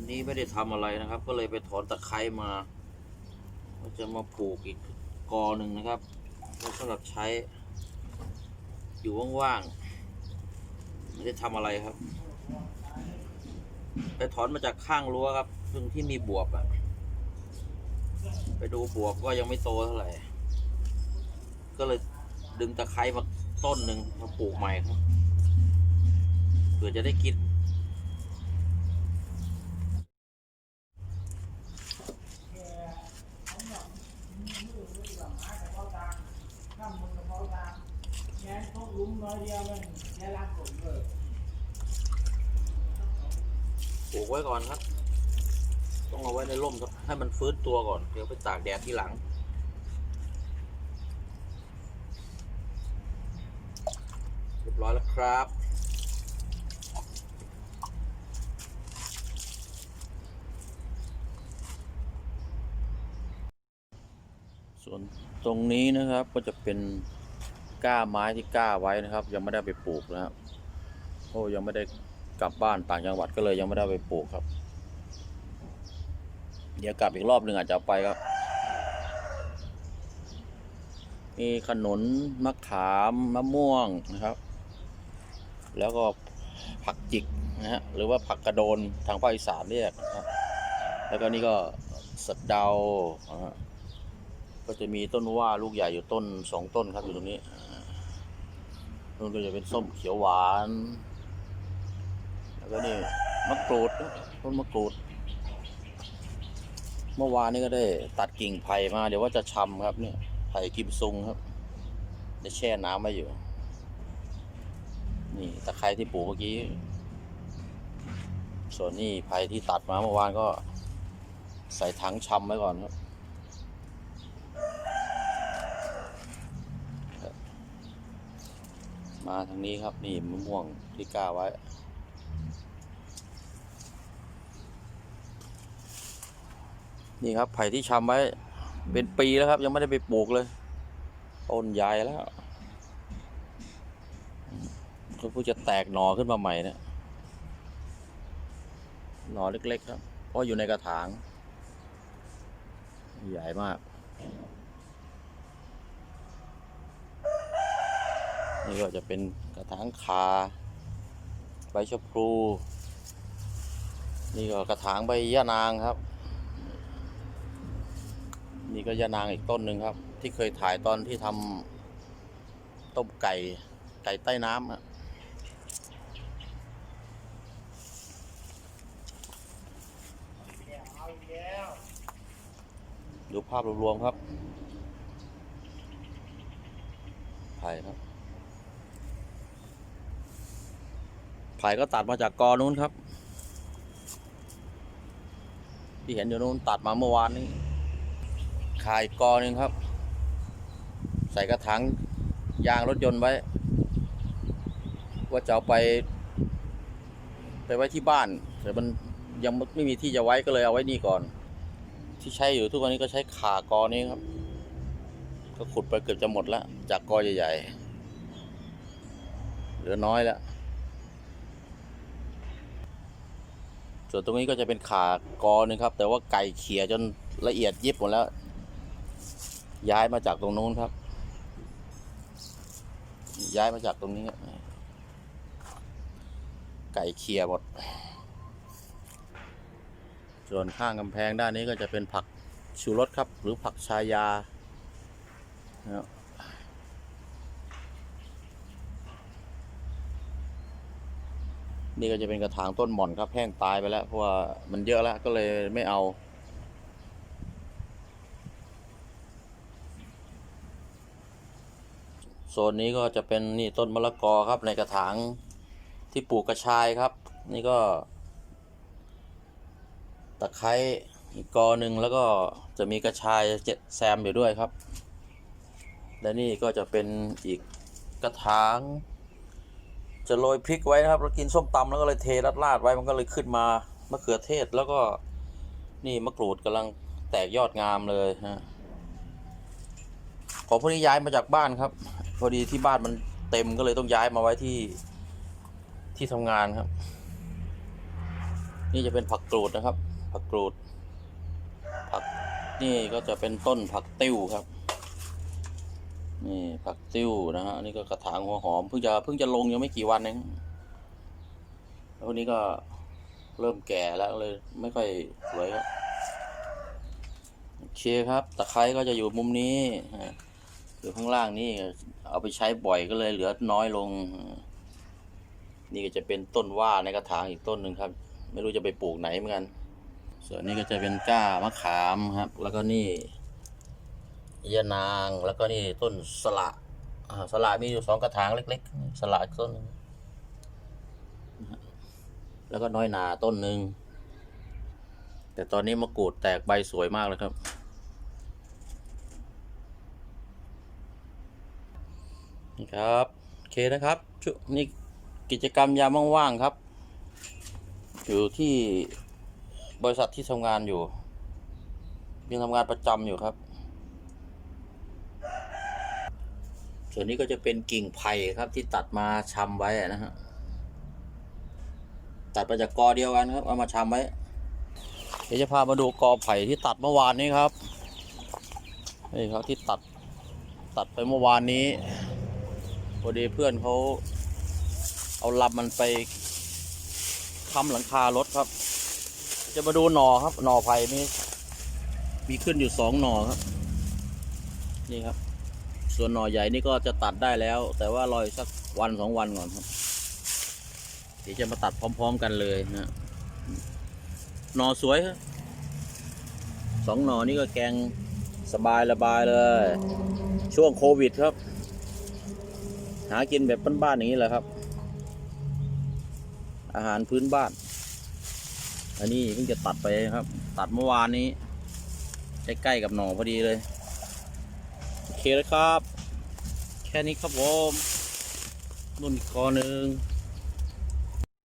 ันนี้ไม่ได้ทำอะไรนะครับ ก็เลยไปถอนตะไคร้มาก็จะมาปลูกอีกกอหนึ่งนะครับไว้สำหรับใช้ อยู่ว่างๆไม่ได้ทำอะไรครับ ไปถอนมาจากข้างรั้วครับ ซึ่งที่มีบวบอะไปดูบวบก็ยังไม่โตเท่าไหร่ ก็เลยดึงตะไคร้มาต้นหนึ่งมาปลูกใหม่ครับเผื่อจะได้กิน ปลูกไว้ก่อนครับ ต้องเอาไว้ในร่มครับให้มันฟื้นตัวก่อน เดี๋ยวไปตากแดดที่หลัง เรียบร้อยแล้วครับ ส่วนตรงนี้นะครับก็จะเป็นก้าไม้ที่ก้าไว้นะครับ ยังไม่ได้ไปปลูกนะครับโอ้ยังไม่ได้กลับบ้านต่างจังหวัดก็เลยยังไม่ได้ไปปลูกครับ เดี๋ยวกลับอีกรอบหนึ่งอาจจะไปครับ มีขนุนมะขามมะม่วงนะครับ แล้วก็ผักจิกนะฮะหรือว่าผักกระโดนทางภาคอีสานเรียกนะครับ แล้วก็นี่ก็สะเดานะ ก็จะมีต้นว่าลูกใหญ่อยู่ต้นสองต้นครับอยู่ตรงนี้นู่นก็จะเป็นส้มเขียวหวาน แล้วก็นี่มะกรูดต้นมะกรูด เมื่อวานนี้ก็ได้ตัดกิ่งไผ่มาเดี๋ยวว่าจะชำครับเนี่ยไผ่กิมซุงครับได้แช่น้ำไว้อยู่ นี่ตะไคร้ที่ปลูกเมื่อกี้ ส่วนนี่ไผ่ที่ตัดมาเมื่อวานก็ใส่ถังชำไว้ก่อนครับ มาทางนี้ครับนี่มะม่วงที่กล้าไว้ นี่ครับไผ่ที่ชำไว้ เป็นปีแล้วครับ ยังไม่ได้ไปปลูกเลยต้นใหญ่แล้วก็เพิ่งจะแตกหน่อขึ้นมาใหม่เนี่ยหน่อเล็ก ๆ ครับเพราะอยู่ในกระถาง ใหญ่มาก นี่ก็จะเป็นกระถางคาใบชะพลูนี่ก็กระถางใบยะนางครับ นี่ก็ยะนางอีกต้นหนึ่งครับ ที่เคยถ่ายตอนที่ทำต้มไก่ไก่ใต้น้ำอะดูภาพรวมๆครับไผ่ครับ ไผ่ก็ตัดมาจากกอนู้นครับ ที่เห็นอยู่นู้นตัดมาเมื่อวานนี้ขายกอหนึ่งครับ ใส่กระถางยางรถยนต์ไว้ ว่าจะเอาไป ไปไว้ที่บ้านแต่มันยังไม่มีที่จะไว้ก็เลยเอาไว้นี่ก่อน ที่ใช้อยู่ทุกวันนี้ก็ใช้ขากอนี้ครับ ก็ขุดไปเกือบจะหมดแล้ว จากกอใหญ่ๆเหลือน้อยแล้ว ส่วนตรงนี้ก็จะเป็นขากอนึงครับ แต่ว่าไก่เขี่ยจนละเอียดยิบหมดแล้ว ย้ายมาจากตรงนู้นครับ ย้ายมาจากตรงนี้ครับไก่เคียหมด ส่วนข้างกำแพงด้านนี้ก็จะเป็นผักชูรสครับ หรือผักชายานะครับ นี่ก็จะเป็นกระถางต้นหม่อนครับแห้งตายไปแล้ว เพราะว่ามันเยอะแล้วก็เลยไม่เอา โซนนี้ก็จะเป็นนี่ต้นมะละกอครับในกระถางที่ปลูกกระชายครับ นี่ก็ ตะไคร้อีกกอหนึ่งแล้วก็จะมีกระชายเจ็ดแซมอยู่ด้วยครับ และนี่ก็จะเป็นอีกกระถาง จะโรยพริกไว้นะครับแล้วกินส้มตำแล้วก็เลยเทราดราดไว้มันก็เลยขึ้นมามะเขือเทศแล้วก็นี่มะกรูดกำลังแตกยอดงามเลยฮะของพวกนี้ย้ายมาจากบ้านครับ พอดีที่บ้านมันเต็มก็เลยต้องย้ายมาไว้ที่ที่ทำงานครับ นี่จะเป็นผักกรูดนะครับ ผักกรูดผักนี่ก็จะเป็นต้นผักติ้วครับ นี่ผักติ้วนะฮะนี่ก็กระถางหัวหอมเพิ่งจะเพิ่งจะลงยังไม่กี่วันเองแล้วนี้ก็เริ่มแก่แล้วเลยไม่ค่อยสวยครับโอเคครับตะไคร้ก็จะอยู่มุมนี้อยู่ข้างล่างนี่เอาไปใช้บ่อยก็เลยเหลือน้อยลง นี่ก็จะเป็นต้นว่าในกระถางอีกต้นหนึ่งครับ ไม่รู้จะไปปลูกไหนเหมือนกัน ส่วนนี้ก็จะเป็นก้ามะขามครับ แล้วก็นี่ ยะนางแล้วก็นี่ต้นสละสละมีอยู่สองกระถางเล็ก ๆ สละอีกต้น แล้วก็น้อยนาต้นหนึ่งแต่ตอนนี้มะกรูดแตกใบสวยมากเลยครับ นี่ครับโอเคนะครับชุนี่กิจกรรมยามว่างๆครับ อยู่ที่บริษัทที่ทำงานอยู่ ยังทำงานประจำอยู่ครับ ส่วนนี้ก็จะเป็นกิ่งไผ่ครับที่ตัดมาชำไว้นะฮะ ตัดมาจากกอเดียวกันครับ เอามาชำไว้ เดี๋ยวจะพามาดูกอไผ่ที่ตัดเมื่อวานนี้ครับ นี่ครับที่ตัดตัดไปเมื่อวานนี้พอดีเพื่อนเขาเอาลำมันไปค้ำหลังคารถครับ จะมาดูหน่อครับ หน่อไผ่นี่มีขึ้นอยู่สองหน่อครับ นี่ครับ ส่วนหน่อใหญ่นี่ก็จะตัดได้แล้ว แต่ว่ารออีกสักวันสองวันก่อนครับเดี๋ยวจะมาตัดพร้อม ๆ กันเลยนะหน่อสวยครับสองหน่อนี่ก็แกงสบายระบายเลย ช่วงโควิดครับ หากินแบบบ้านๆอย่างนี้แหละครับ อาหารพื้นบ้าน อันนี้เพิ่งจะตัดไปครับ ตัดเมื่อวานนี้ใกล้ๆกับหน่อพอดีเลย โอเคแล้วครับ แค่นี้ครับผมนุ่นอีกคอหนึ่ง